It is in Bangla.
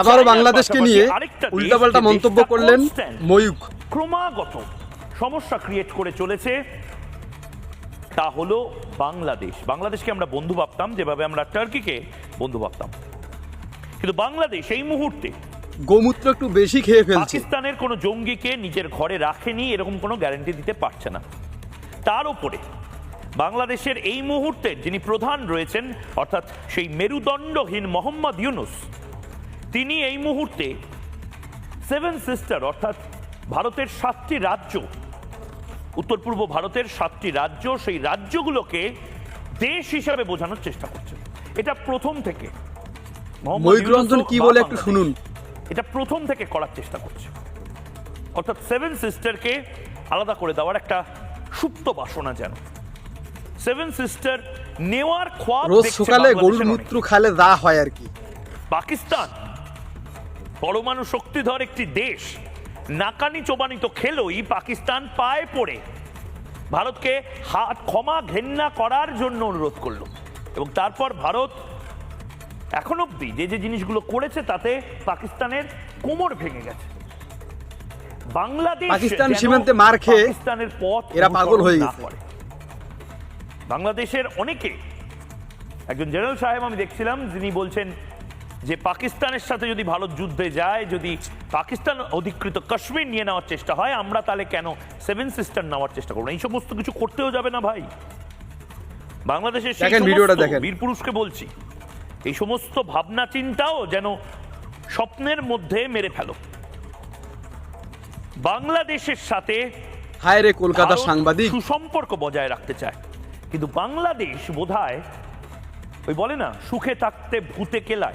আবারও বাংলাদেশকে নিয়ে উল্টাপাল্টা মন্তব্য করলেন ময়ূক ক্রমাগত সমস্যা ক্রিয়েট করে চলেছে তা হলো বাংলাদেশ। বাংলাদেশকে আমরা বন্ধু ভাবতাম যেভাবে আমরা টার্কিকে বন্ধু ভাবতাম। কিন্তু বাংলাদেশ এই মুহূর্তে গোমূত্র একটু বেশি খেয়ে ফেলছে। পাকিস্তানের কোনো জঙ্গিকে নিজের ঘরে রাখেনি এরকম কোনো গ্যারান্টি দিতে পারছে না। তার উপরে বাংলাদেশের এই মুহূর্তে যিনি প্রধান রয়েছেন অর্থাৎ সেই মেরুদণ্ডহীন মোহাম্মদ ইউনুস তিনি এই মুহূর্তে সেভেন সিস্টার অর্থাৎ ভারতের সাতটি রাজ্য উত্তর পূর্ব ভারতের সাতটি রাজ্য সেই রাজ্যগুলোকে দেশ হিসাবে বোঝানোর চেষ্টা করছে এটা প্রথম থেকে। কি বলে একটু শুনুন। এটা প্রথম থেকে করার চেষ্টা করছে। অর্থাৎ সেভেন সিস্টারকে আলাদা করে দেওয়ার একটা সুপ্ত বাসনা যেন। সেভেন সিস্টার নেওয়ার খোয়াব রোজ সকালে গরুর মূত্র খালে যা হয় আর কি। পাকিস্তান পরমাণু শক্তিধর একটি দেশ। নাকানি চোবানি তো খেলোই পাকিস্তান পায়ে পড়ে। ভারতকে হাত ক্ষমা ঘেন্না করার জন্য অনুরোধ করল। এবং তারপর ভারত এখন অব্দি যে যে জিনিসগুলো করেছে তাতে পাকিস্তানের কোমর ভেঙে গেছে। বাংলাদেশ পাকিস্তান সীমান্তে মার খেয়ে পাকিস্তানের পথ এরা পাগল হয়ে গেছে। বাংলাদেশের অনেকে একজন জেনারেল সাহেব আমি দেখছিলাম যিনি বলছেন যে পাকিস্তানের সাথে যদি ভারত যুদ্ধে যায় যদি পাকিস্তান অধিকৃত কাশ্মীর নিয়ে নেওয়ার চেষ্টা হয় আমরা তাহলে কেন সেভেন সিস্টার নেওয়ার চেষ্টা করব এই সমস্ত কিছু করতেও যাবে না ভাই। বাংলাদেশের। বীর পুরুষকে বলছি এই সমস্ত ভাবনা চিন্তাও যেন স্বপ্নের মধ্যে মেরে ফেলো। বাংলাদেশের সাথে হায় রে কলকাতার সাংবাদিক। সুসম্পর্ক বজায় রাখতে চায়। কিন্তু বাংলাদেশ বোধহয় ওই বলে না সুখে থাকতে ভূতে কেলায়।